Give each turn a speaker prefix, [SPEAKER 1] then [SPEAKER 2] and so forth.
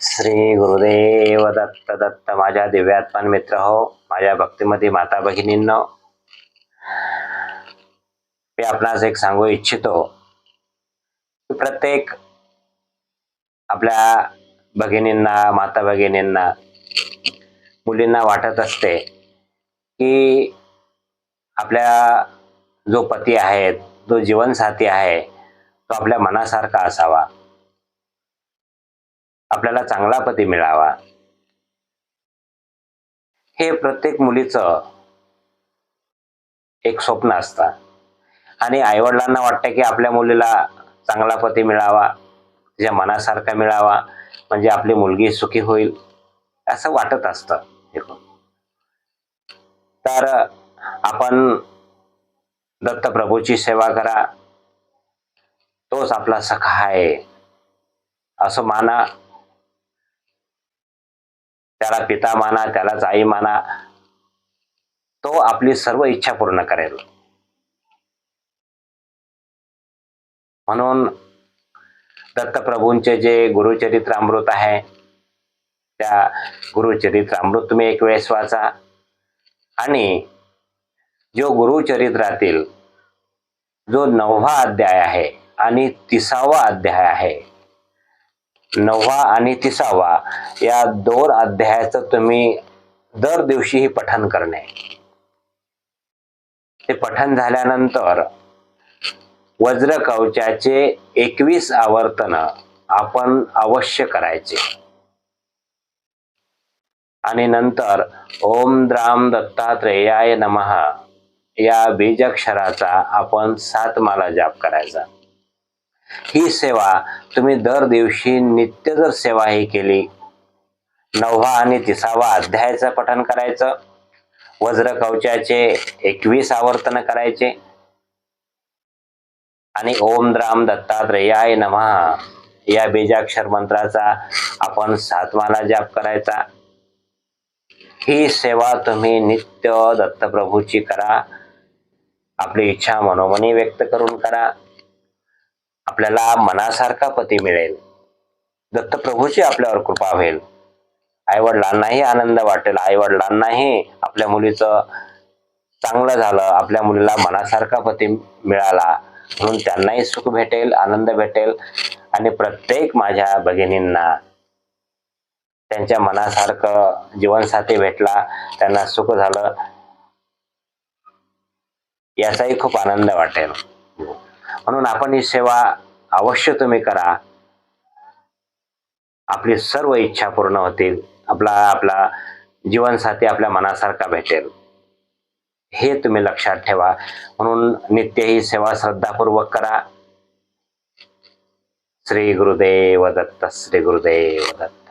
[SPEAKER 1] श्री गुरुदेव दत्त दत्त माझ्या दिव्यात्मान मित्र हो माझ्या भक्तीमध्ये माता भगिनींनो. मी आपणास एक सांगू इच्छितो. की प्रत्येक आपल्या भगिनींना माता भगिनींना मुलींना वाटत असते की आपल्या जो पती आहे जो जीवनसाथी आहे तो आपल्या मनासारखा असावा. आपल्याला चांगला पती मिळावा. हे प्रत्येक मुलीचं एक स्वप्न असतं. आणि आईवडिलांना वाटतं की आपल्या मुलीला चांगला पती मिळावा तिच्या मनासारखा मिळावा म्हणजे आपली मुलगी सुखी होईल असं वाटत असतं तर आपण दत्तप्रभूची सेवा करा. तोच आपला सखा आहे असं माना. त्याला पिता माना त्यालाच आई माना तो आपली सर्व इच्छा पूर्ण करेल. म्हणून दत्तप्रभूंचे जे गुरुचरित्र अमृत आहे त्या गुरुचरित्र अमृत तुम्ही एक वेळेस वाचा. आणि जो गुरुचरित्रातील जो नववा अध्याय आहे आणि तिसावा अध्याय आहे नववा आणि तिसावा या दोन अध्यायाचं तुम्ही दर दिवशीही पठन करणे. ते पठन झाल्यानंतर वज्र कवचाचे एकवीस आवर्तन आपण अवश्य करायचे. आणि नंतर ओम द्राम दत्तात्रेयाय नमः या बीजाक्षराचा आपण सात माला जाप करायचा. ही सेवा तुम्ही दर दिवशी नित्य जर सेवा ही केली. नववा आणि तिसावा अध्यायाचं पठन करायचं. वज्र कवचाचे एकवीस आवर्तन करायचे. आणि ओम द्राम दत्तात्रेयाय नमः. या बीजाक्षर मंत्राचा आपण सातमाला जाप करायचा. ही सेवा तुम्ही नित्य दत्तप्रभूची करा. आपली इच्छा मनोमनी व्यक्त करून करा. आपल्याला मनासारखा पती मिळेल. दत्तप्रभूची आपल्यावर कृपा होईल. आईवडिलांनाही आनंद वाटेल. आईवडिलांनाही आपल्या मुलीचं चांगलं झालं आपल्या मुलीला मनासारखा पती मिळाला म्हणून त्यांनाही सुख भेटेल आनंद भेटेल आणि प्रत्येक माझ्या भगिनींना त्यांच्या मनासारखं जीवनसाथी भेटला त्यांना सुख झालं याचाही खूप आनंद वाटेल. म्हणून आपण ही सेवा अवश्य तुम्ही करा. आपली सर्व इच्छा पूर्ण होतील. आपला आपला जीवनसाथी आपल्या मनासारखा भेटेल. हे तुम्ही लक्षात ठेवा. म्हणून नित्य ही सेवा श्रद्धापूर्वक करा. श्री गुरुदेव दत्त श्री गुरुदेव दत्त.